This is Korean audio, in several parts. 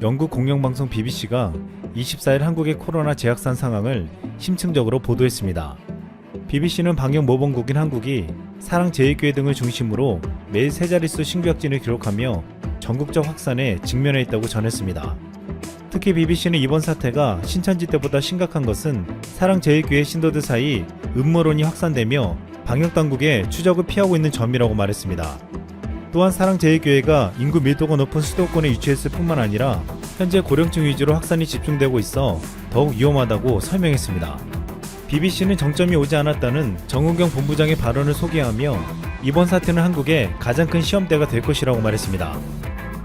영국 공영방송 BBC가 24일 한국의 코로나 재확산 상황을 심층적으로 보도했습니다. BBC는 방역 모범국인 한국이 사랑 제일교회 등을 중심으로 매일 세 자릿수 신규 확진을 기록하며 전국적 확산에 직면해 있다고 전했습니다. 특히 BBC는 이번 사태가 신천지 때보다 심각한 것은 사랑 제일교회 신도들 사이 음모론이 확산되며 방역 당국의 추적을 피하고 있는 점이라고 말했습니다. 또한 사랑제일교회가 인구 밀도가 높은 수도권에 위치했을 뿐만 아니라 현재 고령층 위주로 확산이 집중되고 있어 더욱 위험하다고 설명했습니다. BBC는 정점이 오지 않았다는 정은경 본부장의 발언을 소개하며 이번 사태는 한국의 가장 큰 시험대가 될 것이라고 말했습니다.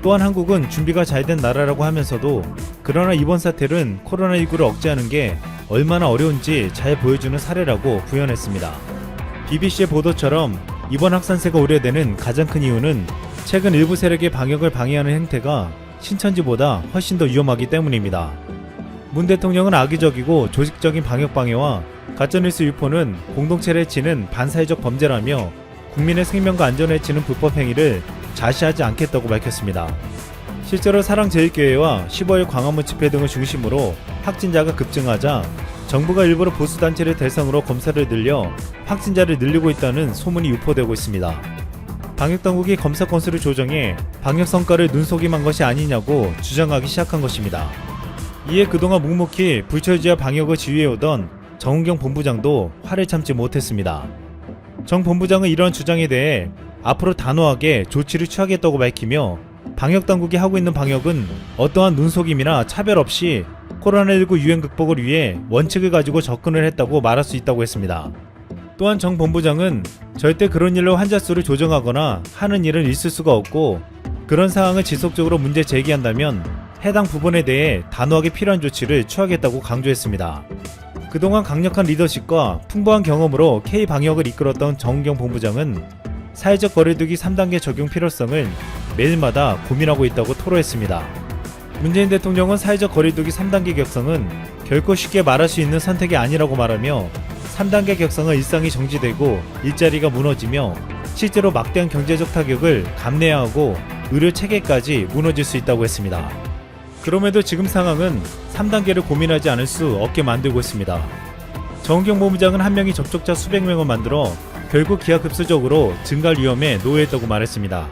또한 한국은 준비가 잘 된 나라라고 하면서도 그러나 이번 사태는 코로나19를 억제하는 게 얼마나 어려운지 잘 보여주는 사례라고 부연했습니다. BBC의 보도처럼 이번 확산세가 우려되는 가장 큰 이유는 최근 일부 세력의 방역을 방해하는 행태가 신천지보다 훨씬 더 위험하기 때문입니다. 문 대통령은 악의적이고 조직적인 방역 방해와 가짜뉴스 유포는 공동체를 해치는 반사회적 범죄라며 국민의 생명과 안전을 해치는 불법 행위를 자시하지 않겠다고 밝혔습니다. 실제로 사랑제일교회와 15일 광화문 집회 등을 중심으로 확진자가 급증하자 정부가 일부러 보수 단체를 대상으로 검사를 늘려 확진자를 늘리고 있다는 소문이 유포되고 있습니다. 방역 당국이 검사 건수를 조정해 방역 성과를 눈속임한 것이 아니냐고 주장하기 시작한 것입니다. 이에 그동안 묵묵히 불철주야 방역을 지휘해오던 정은경 본부장도 화를 참지 못했습니다. 정 본부장은 이런 주장에 대해 앞으로 단호하게 조치를 취하겠다고 밝히며 방역 당국이 하고 있는 방역은 어떠한 눈속임이나 차별 없이 코로나19 유행 극복을 위해 원칙을 가지고 접근을 했다고 말할 수 있다고 했습니다. 또한 정 본부장은 절대 그런 일로 환자 수를 조정하거나 하는 일은 있을 수가 없고 그런 상황을 지속적으로 문제 제기한다면 해당 부분에 대해 단호하게 필요한 조치를 취하겠다고 강조했습니다. 그동안 강력한 리더십과 풍부한 경험으로 K 방역을 이끌었던 정은경 본부장은 사회적 거리두기 3단계 적용 필요성을 매일마다 고민하고 있다고 토로했습니다. 문재인 대통령은 사회적 거리두기 3단계 격성은 결코 쉽게 말할 수 있는 선택이 아니라고 말하며 3단계 격성은 일상이 정지되고 일자리가 무너지며 실제로 막대한 경제적 타격을 감내해야 하고 의료 체계까지 무너질 수 있다고 했습니다. 그럼에도 지금 상황은 3단계를 고민하지 않을 수 없게 만들고 있습니다. 정은경 본부장은 한 명이 접촉자 수백 명을 만들어 결국 기하급수적으로 증가할 위험에 놓여있다고 말했습니다.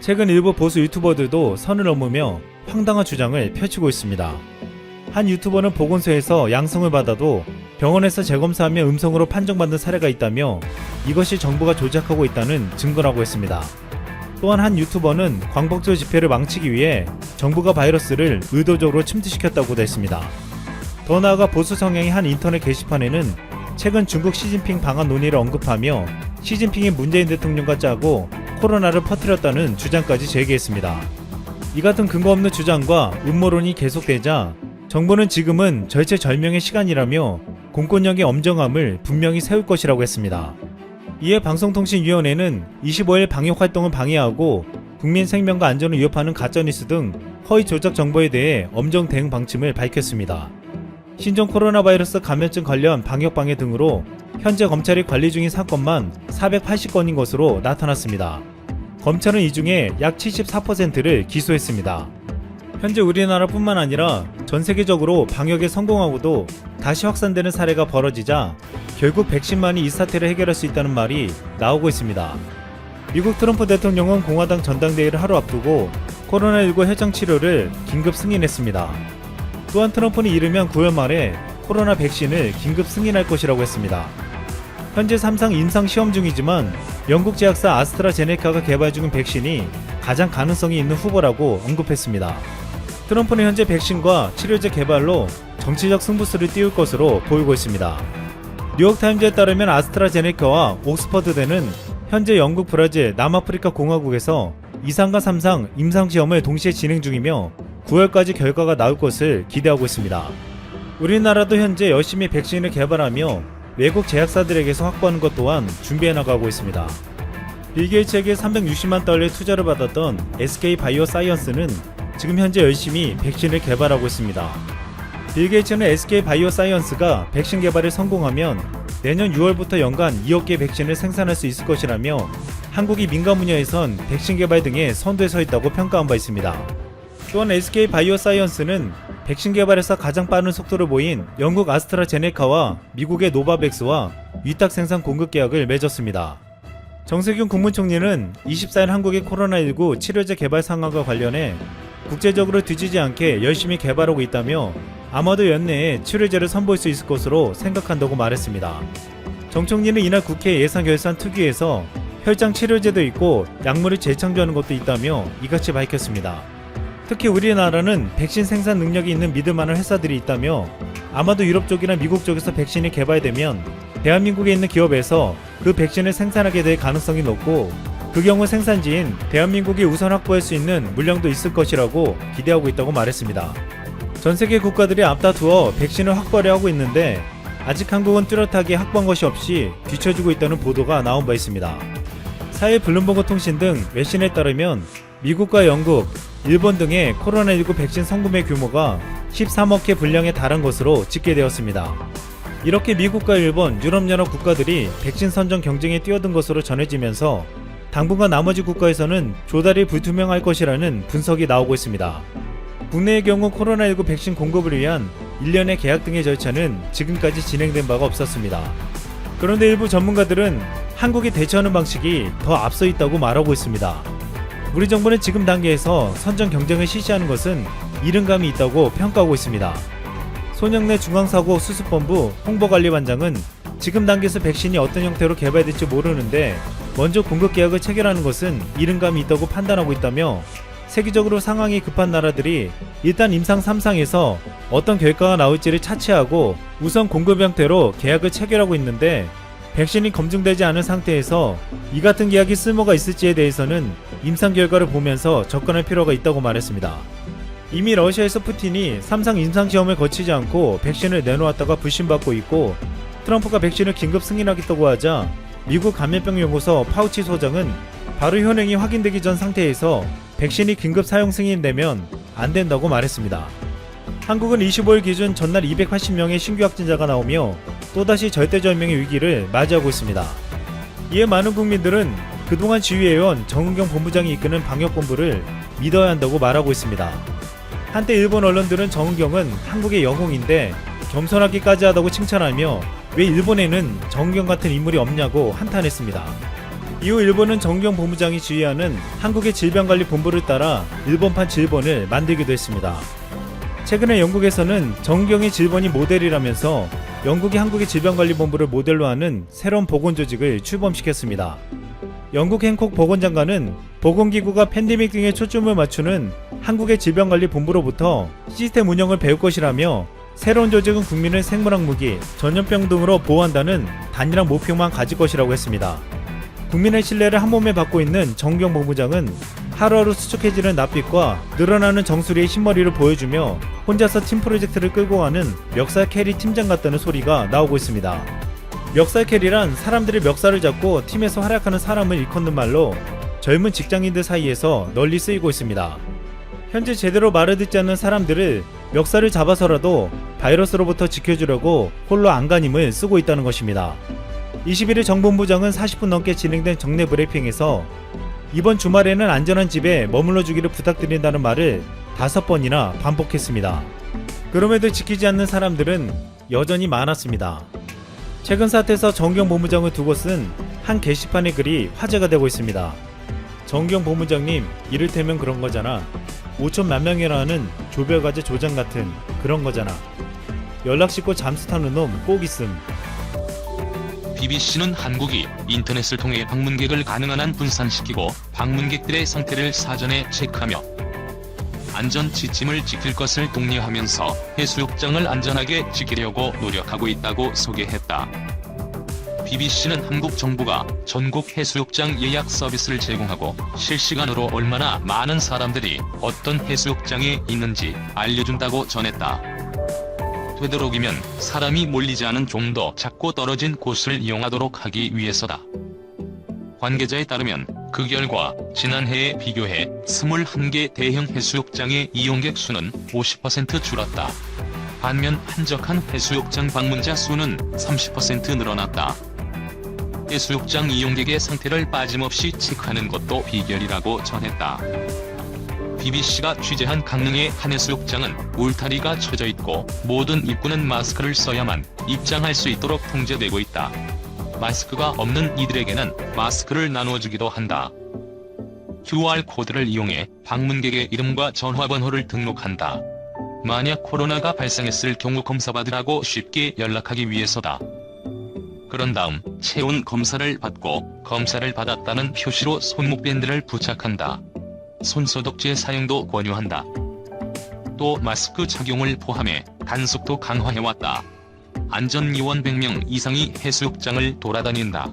최근 일부 보수 유튜버들도 선을 넘으며 황당한 주장을 펼치고 있습니다. 한 유튜버는 보건소에서 양성을 받아도 병원에서 재검사하며 음성으로 판정받는 사례가 있다며 이것이 정부가 조작하고 있다는 증거라고 했습니다. 또한 한 유튜버는 광복절 집회를 망치기 위해 정부가 바이러스를 의도적으로 침투시켰다고도 했습니다. 더 나아가 보수 성향의 한 인터넷 게시판에는 최근 중국 시진핑 방한 논의를 언급하며 시진핑이 문재인 대통령과 짜고 코로나를 퍼뜨렸다는 주장까지 제기했습니다. 이 같은 근거 없는 주장과 음모론이 계속되자 정부는 지금은 절체절명의 시간이라며 공권력의 엄정함을 분명히 세울 것이라고 했습니다. 이에 방송통신위원회는 25일 방역 활동을 방해하고 국민 생명과 안전을 위협하는 가짜뉴스 등 허위 조작 정보에 대해 엄정 대응 방침을 밝혔습니다. 신종 코로나 바이러스 감염증 관련 방역 방해 등으로 현재 검찰이 관리 중인 사건만 480건인 것으로 나타났습니다. 검찰은 이 중에 약 74%를 기소했습니다. 현재 우리나라뿐만 아니라 전 세계적으로 방역에 성공하고도 다시 확산되는 사례가 벌어지자 결국 백신만이 이 사태를 해결할 수 있다는 말이 나오고 있습니다. 미국 트럼프 대통령은 공화당 전당대회를 하루 앞두고 코로나19 혈장 치료를 긴급 승인했습니다. 또한 트럼프는 이르면 9월 말에 코로나 백신을 긴급 승인할 것이라고 했습니다. 현재 3상 임상 시험 중이지만 영국 제약사 아스트라제네카가 개발 중인 백신이 가장 가능성이 있는 후보라고 언급했습니다. 트럼프는 현재 백신과 치료제 개발로 정치적 승부수를 띄울 것으로 보이고 있습니다. 뉴욕타임즈에 따르면 아스트라제네카와 옥스퍼드대는 현재 영국, 브라질, 남아프리카 공화국에서 2상과 3상 임상시험을 동시에 진행 중이며 9월까지 결과가 나올 것을 기대하고 있습니다. 우리나라도 현재 열심히 백신을 개발하며 외국 제약사들에게서 확보하는 것 또한 준비해 나가고 있습니다. 빌 게이츠에게 360만 달러의 투자를 받았던 SK 바이오 사이언스는 지금 현재 열심히 백신을 개발하고 있습니다. 빌 게이츠는 SK 바이오 사이언스가 백신 개발에 성공하면 내년 6월부터 연간 2억 개 백신을 생산할 수 있을 것이라며 한국이 민간 분야에선 백신 개발 등에 선두에 서 있다고 평가한 바 있습니다. 또한 SK 바이오 사이언스는 백신 개발에서 가장 빠른 속도를 보인 영국 아스트라제네카와 미국의 노바백스와 위탁 생산 공급 계약을 맺었습니다. 정세균 국무총리는 24일 한국의 코로나19 치료제 개발 상황과 관련해 국제적으로 뒤지지 않게 열심히 개발하고 있다며 아마도 연내에 치료제를 선보일 수 있을 것으로 생각한다고 말했습니다. 정 총리는 이날 국회 예산결산 특위에서 혈장 치료제도 있고 약물을 재창조하는 것도 있다며 이같이 밝혔습니다. 특히 우리나라는 백신 생산 능력이 있는 믿을 만한 회사들이 있다며 아마도 유럽 쪽이나 미국 쪽에서 백신이 개발되면 대한민국에 있는 기업에서 그 백신을 생산하게 될 가능성이 높고 그 경우 생산지인 대한민국이 우선 확보할 수 있는 물량도 있을 것이라고 기대하고 있다고 말했습니다. 전 세계 국가들이 앞다투어 백신을 확보하려 하고 있는데 아직 한국은 뚜렷하게 확보한 것이 없이 뒤처지고 있다는 보도가 나온 바 있습니다. 사회 블룸버그 통신 등 외신에 따르면 미국과 영국, 일본 등의 코로나19 백신 성구매 규모가 13억 개 분량에 달한 것으로 집계되었습니다. 이렇게 미국과 일본, 유럽연합 국가들이 백신 선정 경쟁에 뛰어든 것으로 전해지면서 당분간 나머지 국가에서는 조달이 불투명할 것이라는 분석이 나오고 있습니다. 국내의 경우 코로나19 백신 공급을 위한 일련의 계약 등의 절차는 지금까지 진행된 바가 없었습니다. 그런데 일부 전문가들은 한국이 대처하는 방식이 더 앞서 있다고 말하고 있습니다. 우리 정부는 지금 단계에서 선정 경쟁을 실시하는 것은 이른감이 있다고 평가하고 있습니다. 손영래 중앙사고 수습본부 홍보관리반장은 지금 단계에서 백신이 어떤 형태로 개발될지 모르는데 먼저 공급 계약을 체결하는 것은 이른감이 있다고 판단하고 있다며 세계적으로 상황이 급한 나라들이 일단 임상 3상에서 어떤 결과가 나올지를 차치하고 우선 공급 형태로 계약을 체결하고 있는데 백신이 검증되지 않은 상태에서 이 같은 계약이 쓸모가 있을지에 대해서는 임상 결과를 보면서 접근할 필요가 있다고 말했습니다. 이미 러시아에서 푸틴이 3상 임상시험을 거치지 않고 백신을 내놓았다가 불신받고 있고 트럼프가 백신을 긴급 승인하겠다고 하자 미국 감염병연구소 파우치 소장은 바로 효능이 확인되기 전 상태에서 백신이 긴급 사용 승인되면 안 된다고 말했습니다. 한국은 25일 기준 전날 280명의 신규 확진자가 나오며 또다시 절대절명의 위기를 맞이하고 있습니다. 이에 많은 국민들은 그동안 지휘해온 정은경 본부장이 이끄는 방역본부를 믿어야 한다고 말하고 있습니다. 한때 일본 언론들은 정은경은 한국의 영웅인데 겸손하기까지 하다고 칭찬하며 왜 일본에는 정은경 같은 인물이 없냐고 한탄했습니다. 이후 일본은 정경 본부장이 지휘하는 한국의 질병관리본부를 따라 일본판 질본을 만들기도 했습니다. 최근에 영국에서는 정경의 질본이 모델이라면서 영국이 한국의 질병관리본부를 모델로 하는 새로운 보건조직을 출범시켰습니다. 영국 행콕 보건장관은 보건기구가 팬데믹 등에 초점을 맞추는 한국의 질병관리본부로부터 시스템 운영을 배울 것이라며 새로운 조직은 국민을 생물학 무기, 전염병 등으로 보호한다는 단일한 목표만 가질 것이라고 했습니다. 국민의 신뢰를 한 몸에 받고 있는 정경 본부장은 하루하루 수척해지는 낯빛과 늘어나는 정수리의 흰머리를 보여주며 혼자서 팀 프로젝트를 끌고 가는 멱살 캐리 팀장 같다는 소리가 나오고 있습니다. 멱살 캐리란 사람들이 멱살을 잡고 팀에서 활약하는 사람을 일컫는 말로 젊은 직장인들 사이에서 널리 쓰이고 있습니다. 현재 제대로 말을 듣지 않는 사람들을 멱살을 잡아서라도 바이러스로부터 지켜주려고 홀로 안간힘을 쓰고 있다는 것입니다. 21일 정본부장은 40분 넘게 진행된 정례 브리핑에서 이번 주말에는 안전한 집에 머물러 주기를 부탁드린다는 말을 다섯 번이나 반복했습니다. 그럼에도 지키지 않는 사람들은 여전히 많았습니다. 최근 사태에서 정경 본부장을 두고 쓴 한 게시판의 글이 화제가 되고 있습니다. 정경 본부장님, 이를테면 그런 거잖아. 5천 만 명이라는 조별과제 조장 같은 그런 거잖아. 연락 씻고 잠수 타는 놈 꼭 있음. BBC는 한국이 인터넷을 통해 방문객을 가능한 한 분산시키고 방문객들의 상태를 사전에 체크하며 안전 지침을 지킬 것을 독려하면서 해수욕장을 안전하게 지키려고 노력하고 있다고 소개했다. BBC는 한국 정부가 전국 해수욕장 예약 서비스를 제공하고 실시간으로 얼마나 많은 사람들이 어떤 해수욕장에 있는지 알려준다고 전했다. 되도록이면 사람이 몰리지 않은 좀 더 작고 떨어진 곳을 이용하도록 하기 위해서다. 관계자에 따르면 그 결과 지난해에 비교해 21개 대형 해수욕장의 이용객 수는 50% 줄었다. 반면 한적한 해수욕장 방문자 수는 30% 늘어났다. 해수욕장 이용객의 상태를 빠짐없이 체크하는 것도 비결이라고 전했다. BBC가 취재한 강릉의 한 해수욕장은 울타리가 쳐져 있고 모든 입구는 마스크를 써야만 입장할 수 있도록 통제되고 있다. 마스크가 없는 이들에게는 마스크를 나눠주기도 한다. QR코드를 이용해 방문객의 이름과 전화번호를 등록한다. 만약 코로나가 발생했을 경우 검사받으라고 쉽게 연락하기 위해서다. 그런 다음 체온 검사를 받고 검사를 받았다는 표시로 손목밴드를 부착한다. 손소독제 사용도 권유한다. 또 마스크 착용을 포함해 단속도 강화해왔다. 안전요원 100명 이상이 해수욕장을 돌아다닌다.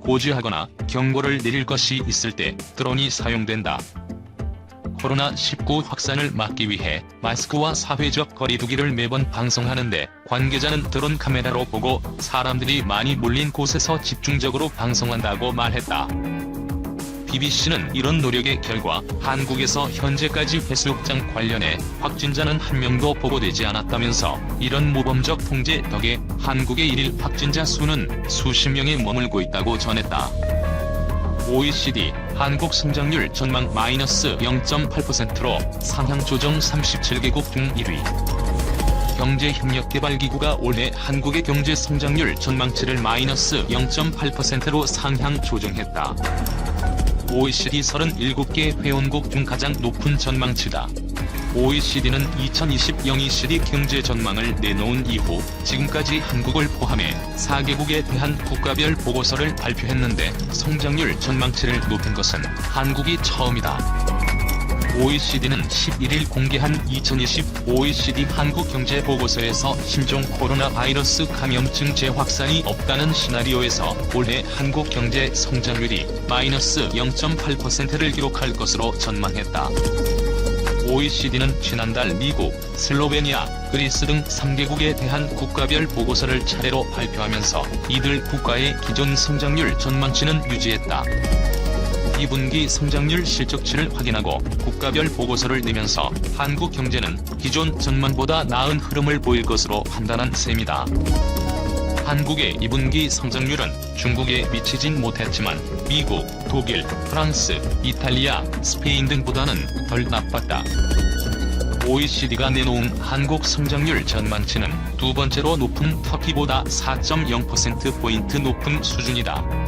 고지하거나 경고를 내릴 것이 있을 때 드론이 사용된다. 코로나19 확산을 막기 위해 마스크와 사회적 거리두기를 매번 방송하는데 관계자는 드론 카메라로 보고 사람들이 많이 몰린 곳에서 집중적으로 방송한다고 말했다. BBC는 이런 노력의 결과 한국에서 현재까지 해수욕장 관련해 확진자는 한 명도 보고되지 않았다면서 이런 모범적 통제 덕에 한국의 일일 확진자 수는 수십 명에 머물고 있다고 전했다. OECD 한국 성장률 전망 마이너스 0.8%로 상향 조정 37개국 중 1위. 경제협력개발기구가 올해 한국의 경제 성장률 전망치를 마이너스 0.8%로 상향 조정했다. OECD 37개 회원국 중 가장 높은 전망치다. OECD는 2020 OECD 경제 전망을 내놓은 이후 지금까지 한국을 포함해 4개국에 대한 국가별 보고서를 발표했는데 성장률 전망치를 높인 것은 한국이 처음이다. OECD는 11일 공개한 2020 OECD 한국 경제 보고서에서 신종 코로나 바이러스 감염증 재확산이 없다는 시나리오에서 올해 한국 경제 성장률이 마이너스 0.8%를 기록할 것으로 전망했다. OECD는 지난달 미국, 슬로베니아, 그리스 등 3개국에 대한 국가별 보고서를 차례로 발표하면서 이들 국가의 기존 성장률 전망치는 유지했다. 2분기 성장률 실적치를 확인하고 국가별 보고서를 내면서 한국 경제는 기존 전망보다 나은 흐름을 보일 것으로 판단한 셈이다. 한국의 2분기 성장률은 중국에 미치진 못했지만 미국, 독일, 프랑스, 이탈리아, 스페인 등보다는 덜 나빴다. OECD가 내놓은 한국 성장률 전망치는 두 번째로 높은 터키보다 4.0%포인트 높은 수준이다.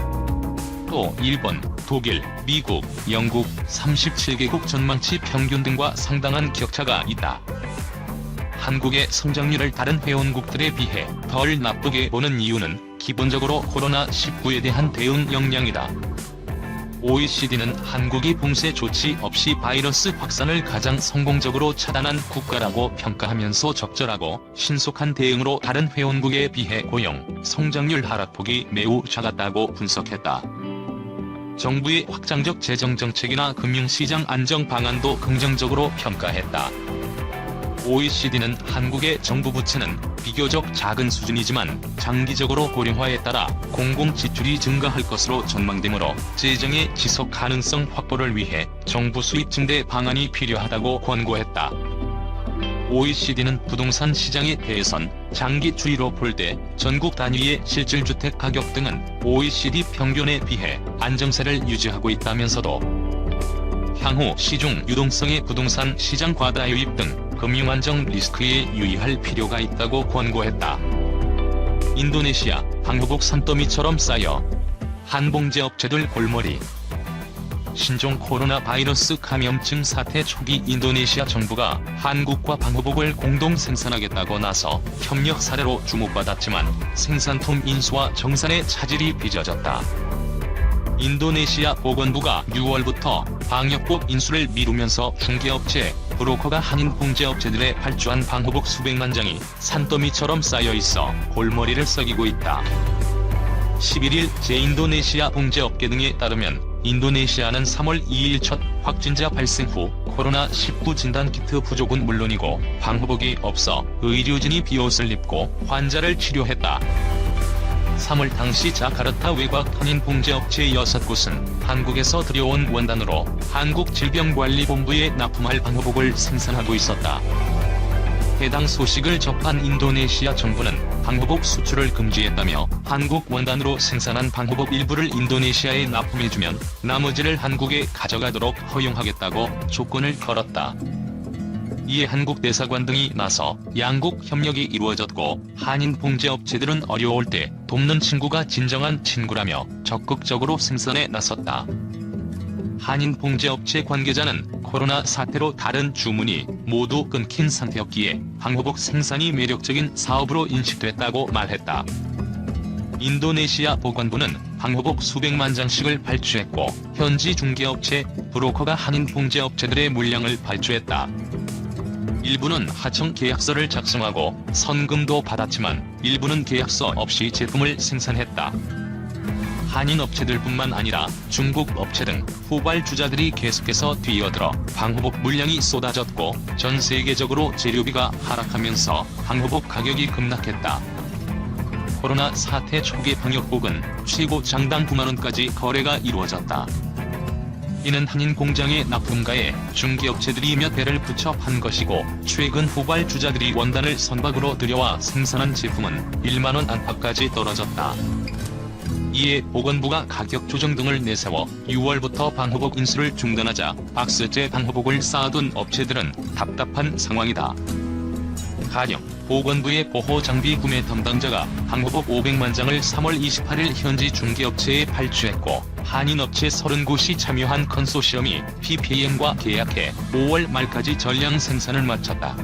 또 일본, 독일, 미국, 영국 37개국 전망치 평균 등과 상당한 격차가 있다. 한국의 성장률을 다른 회원국들에 비해 덜 나쁘게 보는 이유는 기본적으로 코로나19에 대한 대응 역량이다. OECD는 한국이 봉쇄 조치 없이 바이러스 확산을 가장 성공적으로 차단한 국가라고 평가하면서 적절하고 신속한 대응으로 다른 회원국에 비해 고용, 성장률 하락폭이 매우 작았다고 분석했다. 정부의 확장적 재정 정책이나 금융시장 안정 방안도 긍정적으로 평가했다. OECD는 한국의 정부 부채는 비교적 작은 수준이지만 장기적으로 고령화에 따라 공공 지출이 증가할 것으로 전망되므로 재정의 지속 가능성 확보를 위해 정부 수입 증대 방안이 필요하다고 권고했다. OECD는 부동산 시장에 대해선 장기 추이로 볼 때 전국 단위의 실질주택 가격 등은 OECD 평균에 비해 안정세를 유지하고 있다면서도 향후 시중 유동성의 부동산 시장 과다 유입 등 금융 안정 리스크에 유의할 필요가 있다고 권고했다. 인도네시아 방호복 산더미처럼 쌓여 한봉제 업체들 골머리 신종 코로나 바이러스 감염증 사태 초기 인도네시아 정부가 한국과 방호복을 공동 생산하겠다고 나서 협력 사례로 주목받았지만 생산품 인수와 정산의 차질이 빚어졌다. 인도네시아 보건부가 6월부터 방역복 인수를 미루면서 중개업체, 브로커가 한인 봉제업체들에 발주한 방호복 수백만 장이 산더미처럼 쌓여 있어 골머리를 썩이고 있다. 11일 제인도네시아 봉제업계 등에 따르면 인도네시아는 3월 2일 첫 확진자 발생 후 코로나19 진단키트 부족은 물론이고 방호복이 없어 의료진이 비옷을 입고 환자를 치료했다. 3월 당시 자카르타 외곽 한인 봉제업체 6곳은 한국에서 들여온 원단으로 한국질병관리본부에 납품할 방호복을 생산하고 있었다. 해당 소식을 접한 인도네시아 정부는 방호복 수출을 금지했다며 한국 원단으로 생산한 방호복 일부를 인도네시아에 납품해주면 나머지를 한국에 가져가도록 허용하겠다고 조건을 걸었다. 이에 한국 대사관 등이 나서 양국 협력이 이루어졌고 한인 봉제업체들은 어려울 때 돕는 친구가 진정한 친구라며 적극적으로 생산에 나섰다. 한인 봉제업체 관계자는 코로나 사태로 다른 주문이 모두 끊긴 상태였기에 방호복 생산이 매력적인 사업으로 인식됐다고 말했다. 인도네시아 보건부는 방호복 수백만 장씩을 발주했고 현지 중개업체 브로커가 한인 봉제업체들의 물량을 발주했다. 일부는 하청 계약서를 작성하고 선금도 받았지만 일부는 계약서 없이 제품을 생산했다. 한인 업체들뿐만 아니라 중국 업체 등 후발주자들이 계속해서 뛰어들어 방호복 물량이 쏟아졌고 전 세계적으로 재료비가 하락하면서 방호복 가격이 급락했다. 코로나 사태 초기 방역복은 최고 장당 9만원까지 거래가 이루어졌다. 이는 한인 공장의 납품가에 중개업체들이 몇 배를 붙여 판 것이고 최근 후발주자들이 원단을 선박으로 들여와 생산한 제품은 1만원 안팎까지 떨어졌다. 이에 보건부가 가격 조정 등을 내세워 6월부터 방호복 인수를 중단하자 박스째 방호복을 쌓아둔 업체들은 답답한 상황이다. 가령 보건부의 보호 장비 구매 담당자가 방호복 500만 장을 3월 28일 현지 중개업체에 발주했고 한인업체 30곳이 참여한 컨소시엄이 PPM과 계약해 5월 말까지 전량 생산을 마쳤다.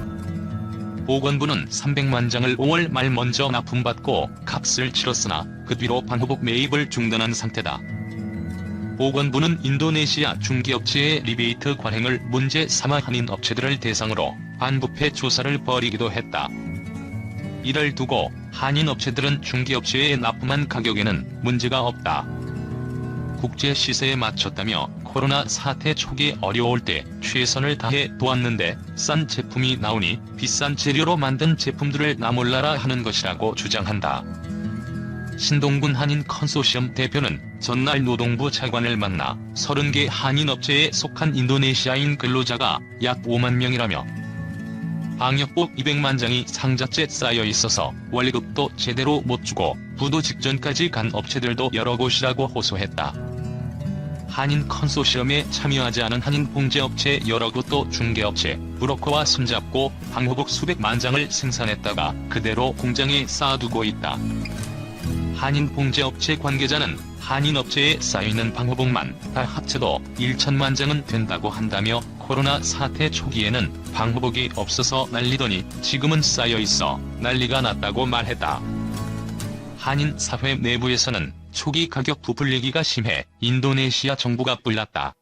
보건부는 300만 장을 5월 말 먼저 납품받고 값을 치렀으나 그 뒤로 방호복 매입을 중단한 상태다. 보건부는 인도네시아 중개업체의 리베이트 관행을 문제 삼아 한인 업체들을 대상으로 반부패 조사를 벌이기도 했다. 이를 두고 한인 업체들은 중개업체에 납품한 가격에는 문제가 없다. 국제 시세에 맞췄다며 코로나 사태 초기 어려울 때 최선을 다해 도왔는데 싼 제품이 나오니 비싼 재료로 만든 제품들을 나몰라라 하는 것이라고 주장한다. 신동군 한인 컨소시엄 대표는 전날 노동부 차관을 만나 30개 한인 업체에 속한 인도네시아인 근로자가 약 5만 명이라며 방역복 200만 장이 상자째 쌓여 있어서 월급도 제대로 못 주고 부도 직전까지 간 업체들도 여러 곳이라고 호소했다. 한인 컨소시엄에 참여하지 않은 한인 봉제업체 여러 곳도 중개업체, 브로커와 손잡고 방호복 수백만 장을 생산했다가 그대로 공장에 쌓아두고 있다. 한인 봉제업체 관계자는 한인 업체에 쌓여있는 방호복만 다 합쳐도 1천만 장은 된다고 한다며 코로나 사태 초기에는 방호복이 없어서 난리더니 지금은 쌓여 있어 난리가 났다고 말했다. 한인 사회 내부에서는 초기 가격 부풀리기가 심해 인도네시아 정부가 불났다.